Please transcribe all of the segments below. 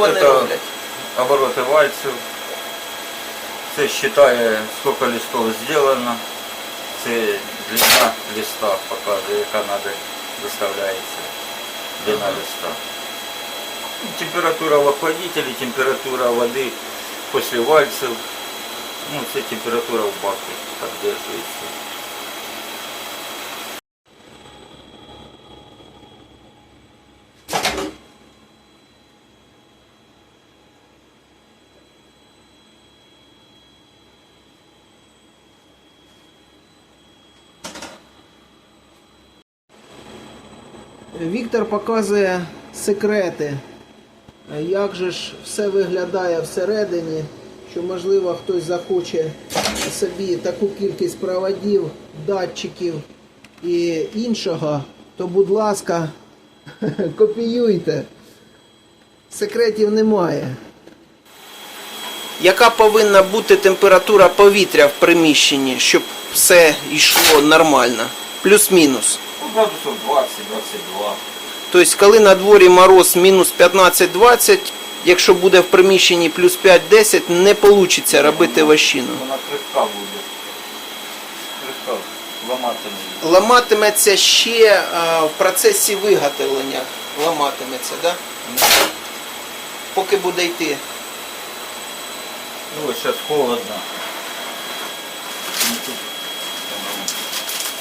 вони Это роблять? обороты вальців. Це считає, сколько листов зроблено. Це длина листа показує, яка надо виставляється. Длина листа. Температура в охладителі, температура води після вальців. Ну, це температура в баку підтримується. Віктор показує секрети. Як же ж все виглядає всередині, що можливо хтось захоче собі таку кількість проводів, датчиків і іншого, то будь ласка, копіюйте. Секретів немає. Яка повинна бути температура повітря в приміщенні, щоб все йшло нормально? Плюс-мінус. Ну, градусів 20-22. Тобто, коли на дворі мороз мінус 15-20, якщо буде в приміщенні плюс 5-10, не вийде робити вощину. Вона крихка буде. Крихка ламатиме. її. Ламатиметься ще а, в процесі виготовлення. Ламатиметься, да? Поки буде йти. Ну, зараз холодно.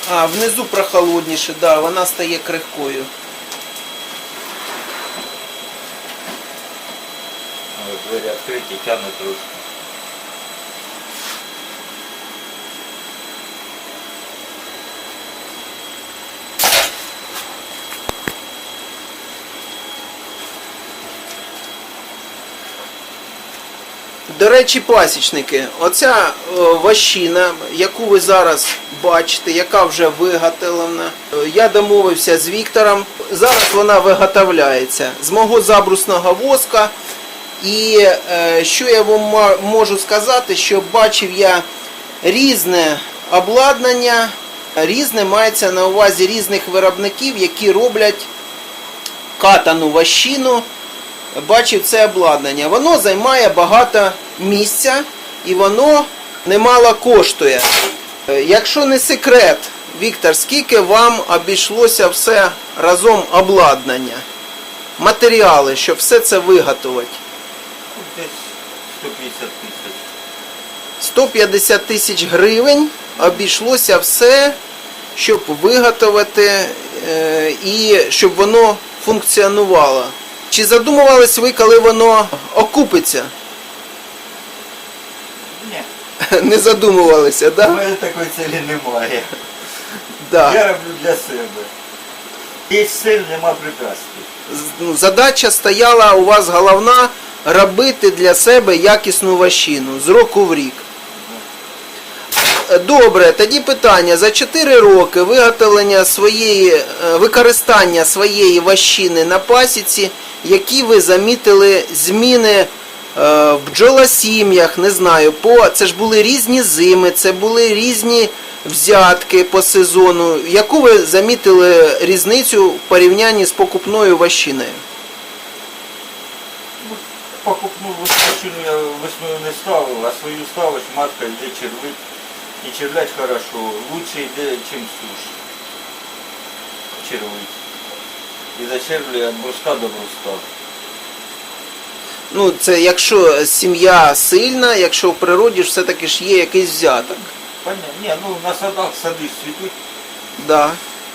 А, внизу прохолодніше, да, вона стає крихкою. Але Двері відкриті, тягне трошки. До речі, пасічники, оця е, ващина, яку ви зараз бачите, яка вже виготовлена, е, я домовився з Віктором. Зараз вона виготовляється з мого забрусного воска. І е, що я вам можу сказати, що бачив я різне обладнання, різне мається на увазі різних виробників, які роблять катану ващину бачив це обладнання. Воно займає багато місця і воно немало коштує. Е, Якщо не секрет, Віктор, скільки вам обійшлося все разом обладнання, матеріали, щоб все це виготовити? Десь 150 тисяч. 150 тисяч гривень обійшлося все, щоб виготовити е, і щоб воно функціонувало. Чи задумувались ви, коли воно окупиться? Ні, Не задумувалися, у да? мене такої цілі немає. Да. Я роблю для себе. Є цель, нема препятствий. З- ну, Задача стояла у вас головна робити для себе якісну ващину з року в рік. Добре, тоді питання. За 4 роки виготовлення своєї, е, використання своєї ващини на пасіці, які ви замітили зміни е, в бджолосім'ях, не знаю, по це ж були різні зими, це були різні взятки по сезону. Яку ви замітили різницю в порівнянні з покупною ващиною? Ну, Покупну вискочину я весною не ставив, а свою ставиш, матка йде червить. І червлять хорошо. Лучше йде, чим суш. Червить. І зачервлює від бруска до бруска. Ну, це якщо сім'я сильна, якщо в природі ж все-таки ж є якийсь взяток. Понятно. Ні, ну на садах сади цвітуть. Да.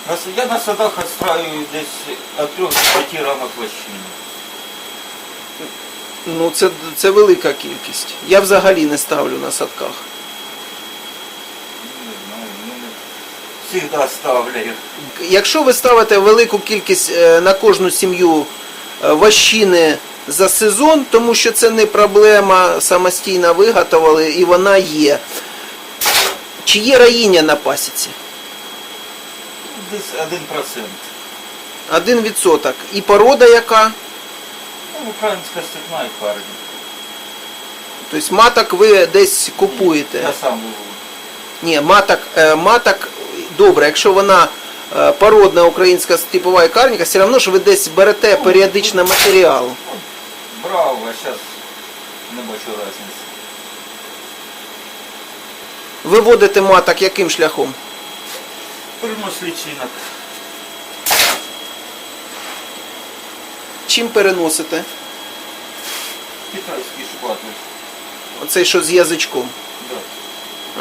На с- Я на садах відстраюю десь від 3 до 5 рамок вощини. Ну, це, це велика кількість. Я взагалі не ставлю на садках. Не знаю, ну, не- Всегда. Якщо ви ставите велику кількість е, на кожну сім'ю е, ващини за сезон, тому що це не проблема, самостійно виготовили і вона є. Чи є раїння на пасіці? Десь 1%. Один відсоток. І порода яка? Ну, українська степна і парні. Тобто маток ви десь купуєте. Я сам. Ні, маток, е, маток добре, якщо вона е, породна українська степова ікарніка, все одно ж ви десь берете періодично матеріал. Брав ставив, а зараз не бачу різниці. Виводите маток яким шляхом? Принос лічинок. Чим переносите? Китайський шпатель. Оцей що з язичком. Да.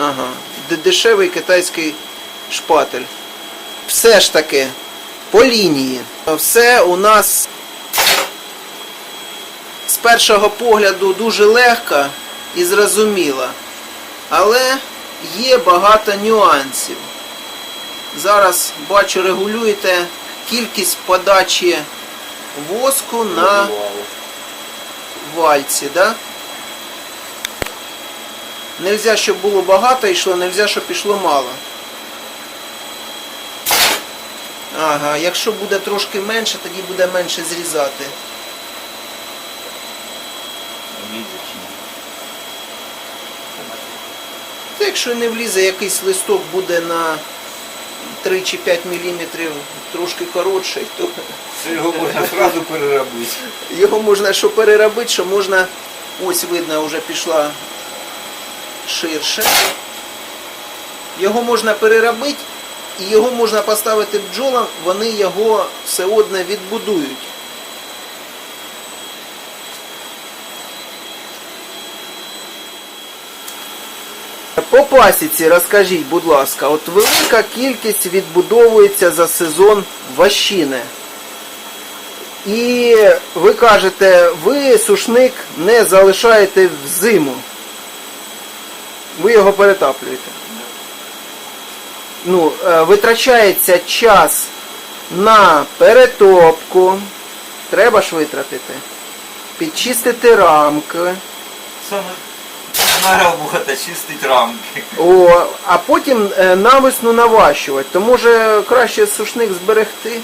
Ага. Дешевий китайський шпатель. Все ж таки, по лінії. Все у нас з першого погляду дуже легко і зрозуміло. Але є багато нюансів. Зараз бачу, регулюєте кількість подачі воску на вальці, да? Нельзя, щоб було багато йшло, нельзя, щоб пішло мало. Ага, якщо буде трошки менше, тоді буде менше зрізати. Та якщо не влізе, якийсь листок буде на 3 чи 5 мм трошки коротший, то Це його можна одразу переробити. його можна що переробити, що можна, ось видно, вже пішла ширше. Його можна переробити і його можна поставити бджолам, вони його все одно відбудують. По пасіці розкажіть, будь ласка, от велика кількість відбудовується за сезон ващини. І ви кажете, ви сушник не залишаєте в зиму. Ви його перетаплюєте. Ну, е, витрачається час на перетопку. Треба ж витратити. Підчистити рамки. Саме робота, чистить рамки. О, а потім е, навесну наващувати. То може краще сушник зберегти.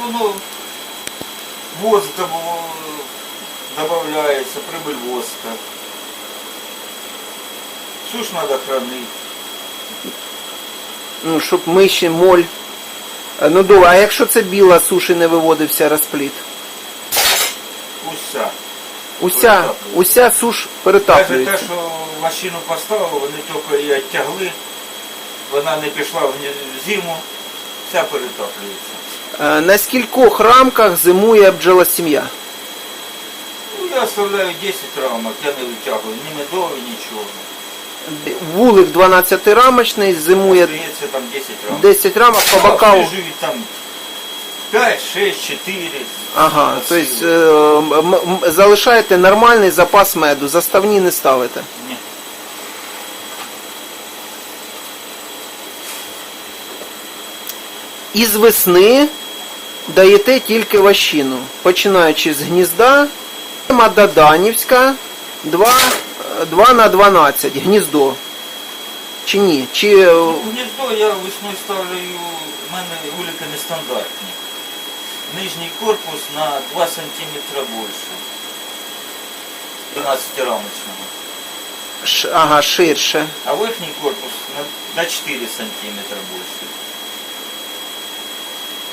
Воно воск додається, прибыль воска. Суш треба хранити. Ну, щоб миші, моль. Е, Ну добре, а якщо це біла суші не виводився розпліт? Уся. Уся, уся суш Навіть те, перетаплюється. що машину поставили, вони тільки її відтягли, вона не пішла в ні- в зиму, вся перетоплюється. Е, На скількох рамках зимує бджолосім'я? Ну, я оставляю 10 рамок, я не витягую ні медові, нічого. Вулик 12-рамочний, зимує Здається, там 10 рамок. 10 рамок по бокалу. Обслужують там 5, 6, 4. Ага, От тобто сили. е, м- м- залишаєте нормальний запас меду, заставні не ставите. Ні. Із весни даєте тільки ващину, починаючи з гнізда, Мададанівська 2, 2 на 12 гніздо. Чи ні? Чи е, Гніздо я весною ставлю, у мене вулики нестандартні. Нижній корпус на 2 см більше. 12 рамочного. ш- ага, ширше? А верхній корпус на, на 4 см більше.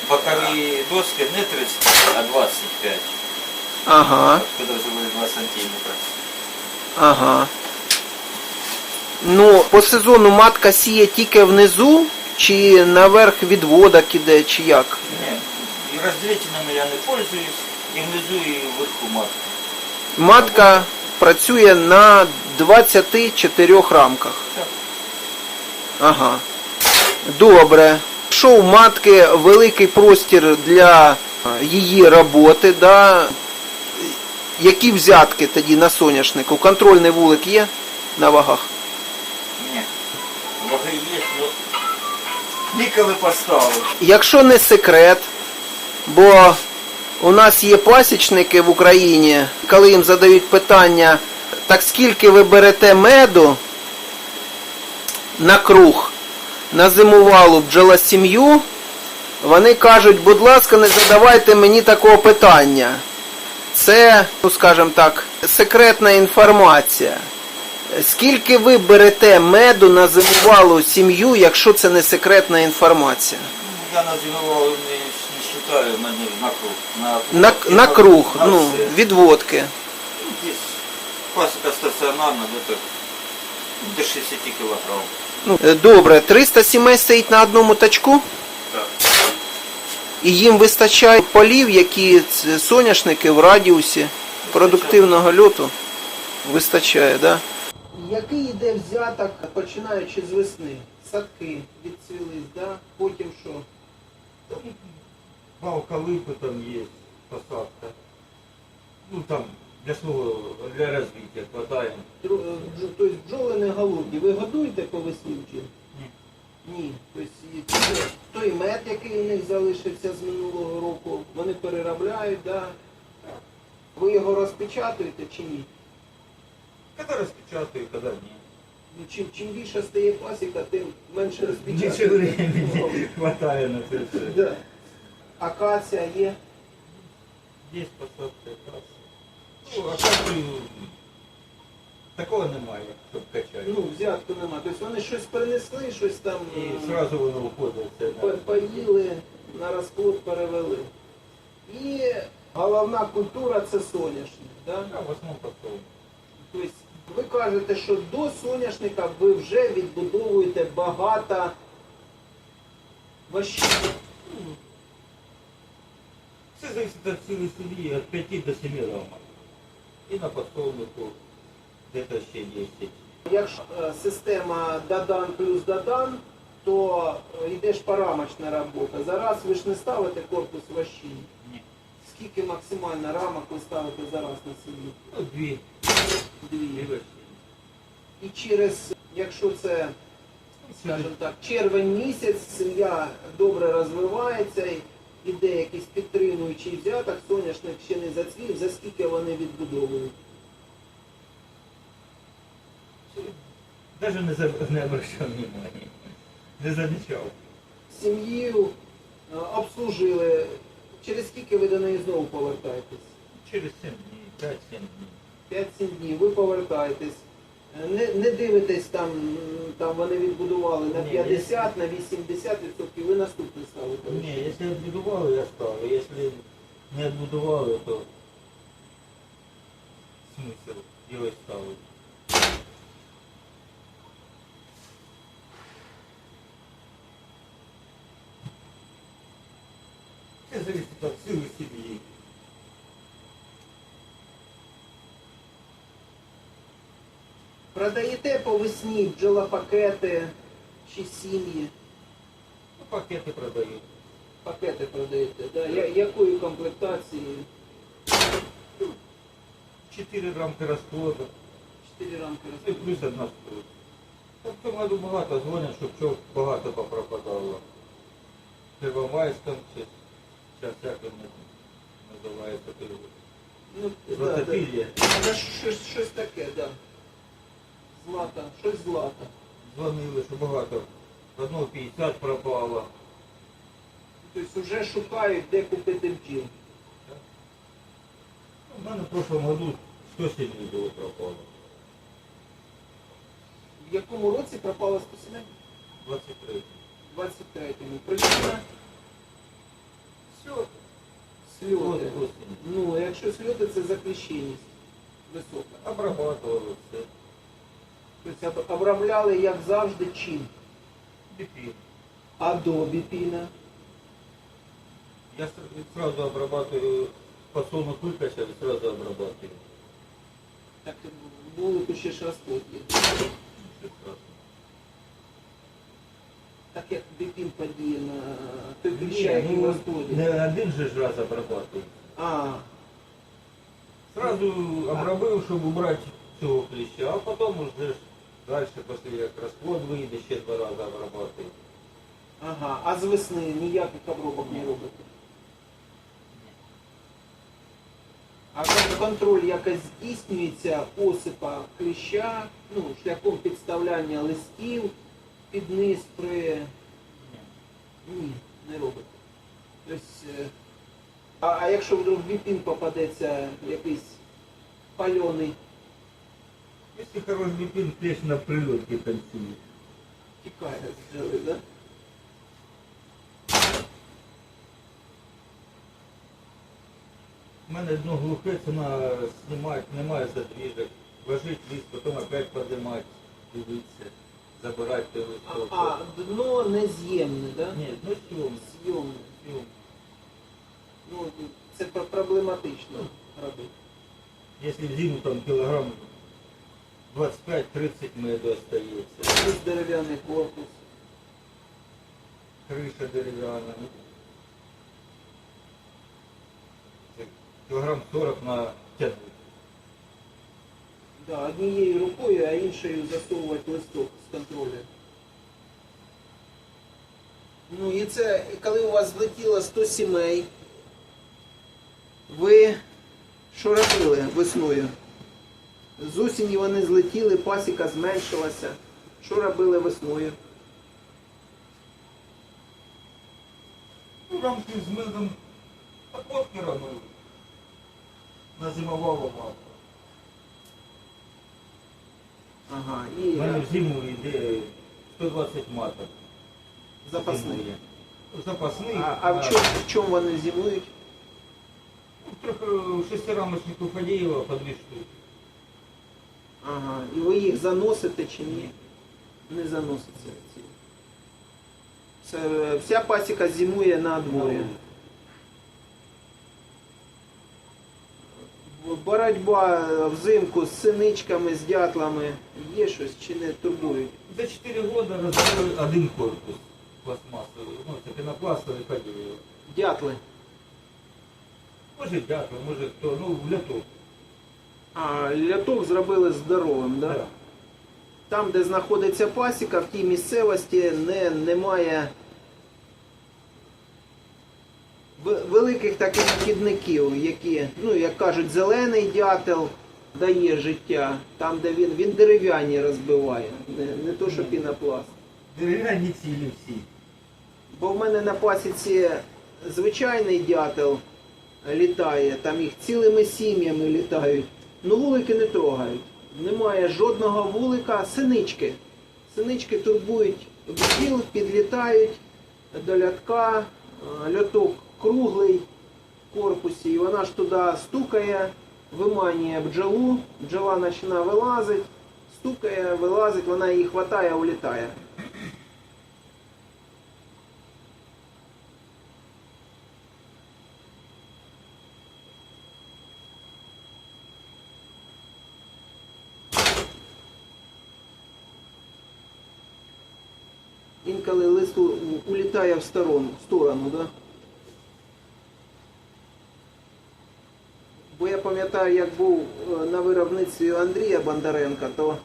Бокові доски не 30, а 25. Ага, Откуда живе 2 см. Ага. Ну, по сезону матка сіє тільки внизу, чи наверх відводок іде, чи як? Ні, і розділителями я не пользуюсь, і внизу, і вверху матка. Матка працює на 24 рамках. Так. Ага. Добре. Якщо у матки великий простір для її роботи, да, які взятки тоді на соняшнику? Контрольний вулик є на вагах? Ні. Ваги є, ну ніколи поставив. Якщо не секрет, бо у нас є пасічники в Україні, коли їм задають питання, так скільки ви берете меду на круг, на зимувалу бджолосім'ю, вони кажуть, будь ласка, не задавайте мені такого питання. Це, ну скажімо так, секретна інформація. Скільки ви берете меду на зимувалу сім'ю, якщо це не секретна інформація? Ну, я називав не, не пускаю на, ній на круг. На, На, на круг, на ну, все. відводки. Ну, Десь пасіка стаціонарна, где-то до 60 кілограм. Ну, е, добре, 300 сімей стоїть на одному тачку, Так. І їм вистачає полів, які соняшники в радіусі продуктивного льоту вистачає, да? Який йде взяток, починаючи з весни? Садки відцвілись, да? потім що? Балка липи там є, посадка. Ну там для свого, для розвиття хватає. Е, Тобто бджоли не голодні. Ви годуєте по весні? Ні. Тобто той мед, який у них залишився з минулого року, вони переробляють, да? Ви його розпечатуєте чи ні? Коли розпечатаю, коли ні. Ну, Чим, чим більше стає пасіка, тим менше Більше розпечатуєте. времени хватає на це все. Да. Акація є. Є посадка якраз. Ну, а каплю такого немає, щоб качати. Ну, взятку нема. Тобто вони щось принесли, щось там І е, одразу воно виходить. Це по- поїли, на розплод перевели. І головна культура це соняшник. Да? А в основному посол. Тобто ви кажете, що до соняшника ви вже відбудовуєте багато ващин. Все зависит от силы судьи, от 5 до 7 рамок. І на подсолнуху где-то ще 10. Якщо е, система Дадан плюс Дадан, то е, йде ж парамочна робота. Зараз ви ж не ставите корпус ващин. Ні. Скільки максимально рамок ви ставите зараз на сім'ю? Ну, дві. Дві. Дві. І через, якщо це, скажімо так, червень місяць, сім'я добре розвивається, іде якийсь підтримуючий взяток, соняшник ще не зацвів, за скільки вони відбудовують. Даже не, не обращав внимания. Не замічав. Сім'ю е, обслужили, через скільки ви до неї знову повертаєтесь? Через 7 днів, 5-7 днів. 5-7 днів, ви повертаєтесь. Е, Не, не дивитесь там, м, там вони відбудували на Ні, 50, на 80 відсотків, ви наступне ставите. Ні, якщо відбудували, я ставлю. Якщо не відбудували, то смисл його ставити. Зависит от силы семьи. Продаєте по весні бджолопакети чи сім'ї? Ну, пакеты продают. Пакети продаєте, да? Я- якої комплектації? 4 рамки розплоду. 4 рамки І плюс одна стоїть. Так в цьому году багато дзвонять, щоб чого багато попропадало. Первомайськом чи він називається Ну, да, да. Ж щось, щось таке, да. Злата, щось злата. Дзвонили, що багато. Одного 50 пропало. Тобто вже шукають, де купити бджіл. У мене в прошлом году 107 було пропало. В якому році пропало 107? 23. 23-му. Причина? Все. Сльоти. Вот осінь. Ну, якщо сльоти, це закліщеність висока. Обрабатували все. Тобто об- обробляли, як завжди, чим? Біпін. А до біпіна? Я с- сразу обрабатываю, подсолнух выкачал и сразу обрабатываю. Так вулику ще ж розплод є. Прекрасно. Так як біпін подіє на той кліща, Не, який в ну, не один же ж раз обрабатываю. А, Сразу обробив, щоб убрати цього кліща, а потім уже ж далі, після як розплод вийде, ще два рази обрабатую. ага. А з весни ніяких обробок не робите? А кон- контроль якось здійснюється осипа кліща, ну, шляхом підставляння листів під низ при... Ні, не робите. Тобто, е, а, а якщо вдруг біпін попадеться якийсь пальоний, Якщо хороший біпін, кліщ на прильотки танцює. тікає бджоли, да? У мене дно глухе, ціна знімати, немає задвіжок. Ложить ліс, потім опять подимати, дивитися, забирати листок. А, дно нез'ємне, да? Ні, ну сьом, Зйомне. Ну, це проблематично робити. Якщо зиму там кілограм 25-30 меду остається. Ось дерев'яний корпус. Криша дерев'яна. Кілограм 40 на тягнуть. Да, однією рукою, а іншою засовувати листок з контролю. Ну і це, коли у вас злетіло 100 сімей, ви що робили весною? З осені вони злетіли, пасіка зменшилася. Що робили весною? Ну, рамки з медом отводки робили. На зимового матку. Ага, У і мене в зиму йде 120 маток. запасний. Зимує. Запасний. А, а в чому, в чому вони зимують? Ну, Трохи шестирамочнику Фадеєва по дві штуки. Ага. І ви їх заносите чи ні? Не заноситься. ці. Це, вся пасіка зимує на дворі. Боротьба взимку з синичками, з дятлами. Є щось чи не турбують? За 4 роки розбили один корпус пластмасовий. Ну, це пенопластовий Фадеєва. Дятли. Може дякую, може хто, ну ляток. А ляток зробили здоровим, да? Да. Там, де знаходиться пасіка, в тій місцевості не, немає в- великих таких шкідників, які, ну, як кажуть, зелений дятел дає життя, там, де він, він дерев'яні розбиває, не, не то, що пінопласт. Дерев'яні цілі всі. Бо в мене на пасіці звичайний дятел літає, там їх цілими сім'ями літають. Ну вулики не трогають. Немає жодного вулика, синички. Синички турбують бджіл, підлітають до лятка, е, льоток круглий в корпусі, і вона ж туди стукає, виманює бджолу, бджола починає вилазить, стукає, вилазить, вона її хватає, улітає. Інколи лист улітає в сторону, в сторону, да? Бо я пам'ятаю, як був е, на виробництві Андрія Бондаренка, то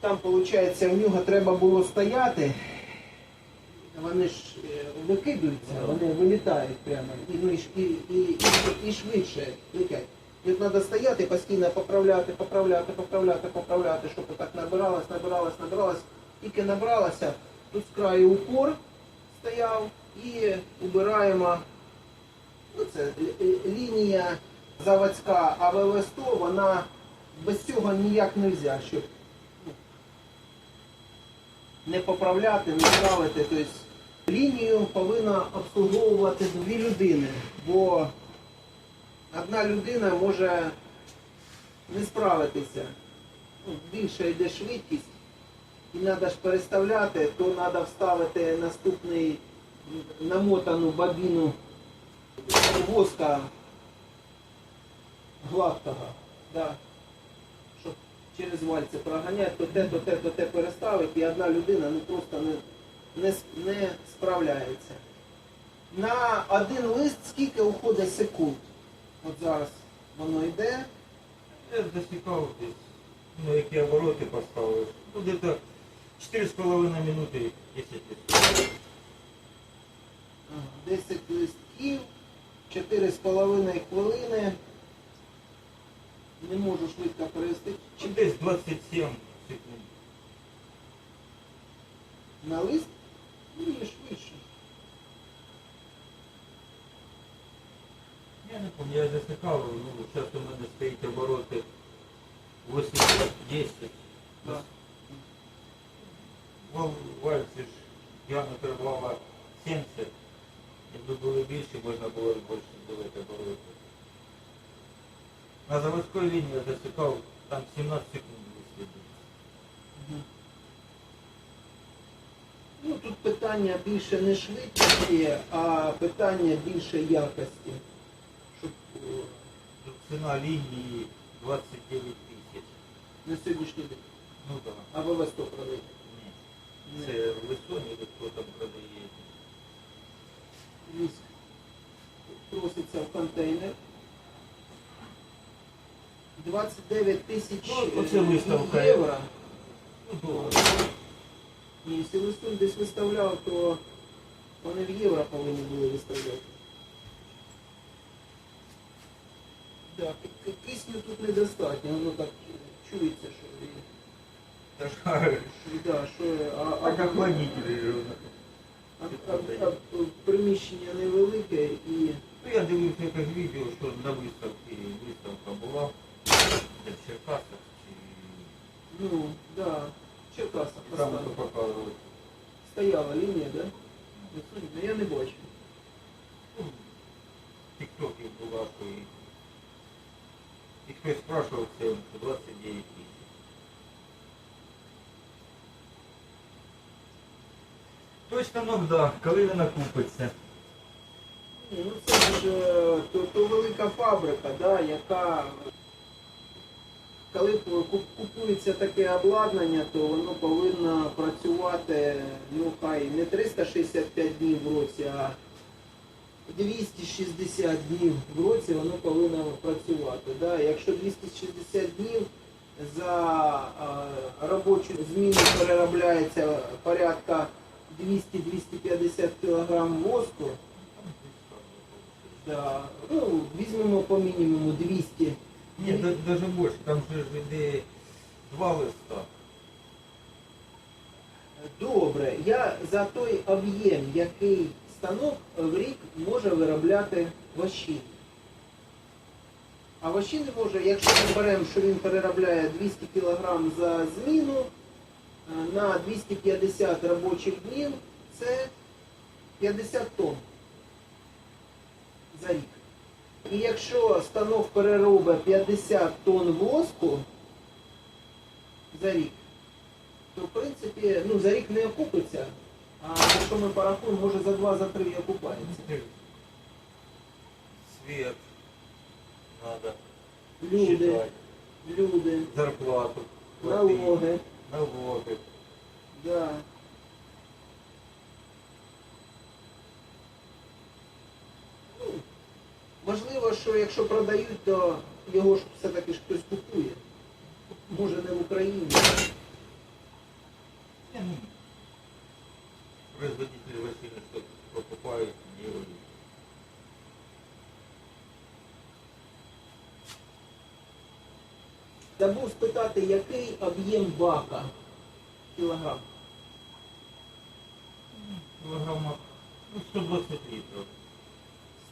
там, виходить, в нього треба було стояти. Вони ж е, викидуються, вони вилітають прямо і, ну, і, і, і, і, швидше летять. От треба стояти, постійно поправляти, поправляти, поправляти, поправляти, щоб так набиралось, набиралось, набиралось. Тільки набралося, тут з краю упор стояв і убираємо. Ну, це лінія заводська АВВ-100, вона без цього ніяк не можна, щоб ну, не поправляти, не ставити. Тобто лінію повинна обслуговувати дві людини, бо одна людина може не справитися. Ну, більше йде швидкість і треба ж переставляти, то треба вставити наступний намотану бабіну воска гладкого, да. щоб через вальці проганяти, то те, то те, то те переставити, і одна людина ну, просто не, не, не справляється. На один лист скільки уходить секунд? От зараз воно йде. Я засікав десь, ну які обороти поставив. Ну, десь 4,5 минути 10 листів. 10 листків, 4,5 хвилини. Не можу швидко перевести. Чи десь 27 секунд. На лист? Ні, швидше. Я не пам'ятаю, я засікав, ну, зараз у мене стоїть обороти 80, 10. Да. Вал, вальці ж діаметр вала 70. Якби були більше, можна було більше зробити обороти. На заводской линии я засекал, там 17 секунд выследил. Ну тут питання більше не швидкості, а питання більше якості. Щоб е, Тут цена линии 29 тысяч. на сьогоднішній день. Ну да. А ви вас хто продаєте? Ні. Це в де хто там продає. Проситься в контейнер. 29 тисяч Ну, оце е, виставка. євро. Ну. І якщо листун десь виставляв, то вони в євро повинні були виставляти. Да, ки- кисню тут недостатньо, воно так чується, що, да, що а, Так а, а, а, а, приміщення невелике і Ну, я дивився якесь відео, що на виставці виставка була, де в Черкасах, чи ну, да, Черкаса там то поставили. показували. Стояла лінія, да? Ну, судно, я не бачу. Ну, в Тіктокі була, що і, і хтось спрашивав це, що 29 тисяч. Той станок, да, коли він накупиться. Ні, Ну це ж е, то, то велика фабрика, да, яка коли купується таке обладнання, то воно повинно працювати ну хай не 365 днів в році, а 260 днів в році воно повинно працювати. Да? Якщо 260 днів за робочу зміну переробляється порядка 200-250 кг воску, Да. Ну, візьмемо по мінімуму 200. Ні, даже більше, там же ж іде два листа. Добре, я за той об'єм, який станок в рік може виробляти вощини. А вощини може, якщо ми беремо, що він переробляє 200 кг за зміну, е, на 250 робочих днів це 50 тонн за рік. І якщо станок переробить 50 тонн воску за рік, то в принципі ну, за рік не окупиться, а якщо ми порахуємо, може за 2 за 3 і окупається. Свет надо. Люди, считать, люди, зарплату, налоги, налоги. да. Важливо, що якщо продають, то його ж все-таки ж хтось купує. Може не в Україні. Производители машины что покупают, делают. Забув спитати, який об'єм бака кілограм. Килограммов, ну, 120 литров.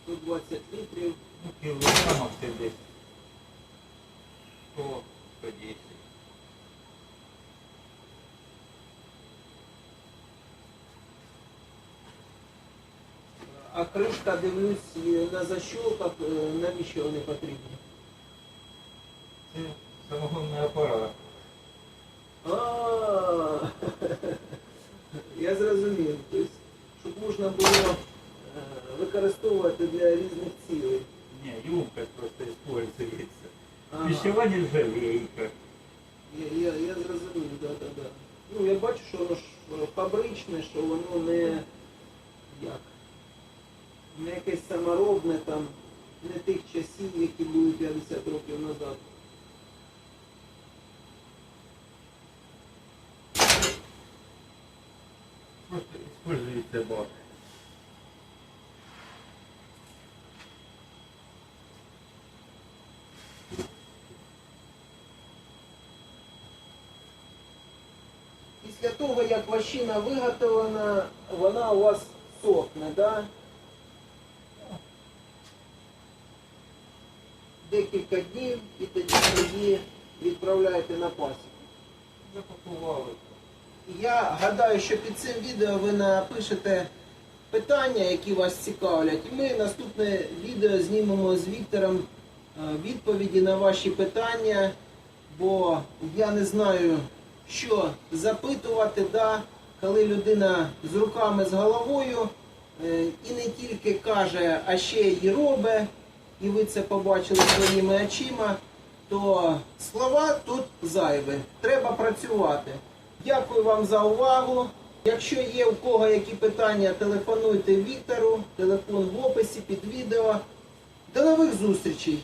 120 літрів. Ну, килограммов це десь 100, 110. А кришка, дивлюсь, на защолках, е, навіщо вони потрібні? Це самогонний апарат. А-а-а! я зрозумів. Тобто, щоб можна було використовувати для різних цілей. Не, емкость просто используется. Ага. Пищева нержавейка. Я, я, я зрозумів, да, да, да. Ну, я бачу, що воно ж е, фабричне, що воно не як. Не якесь саморобне там, не тих часів, які були 50 років назад. Просто используется бак. Після того, як ващина виготовлена, вона у вас сохне, да? Декілька днів і тоді її відправляєте на пасіку. Запакували. Я гадаю, що під цим відео ви напишете питання, які вас цікавлять, і ми наступне відео знімемо з Віктором відповіді на ваші питання, бо я не знаю, що запитувати, да, коли людина з руками, з головою е, і не тільки каже, а ще й робить, і ви це побачили своїми очима, то слова тут зайві. Треба працювати. Дякую вам за увагу. Якщо є у кого які питання, телефонуйте Віктору, телефон в описі під відео. До нових зустрічей!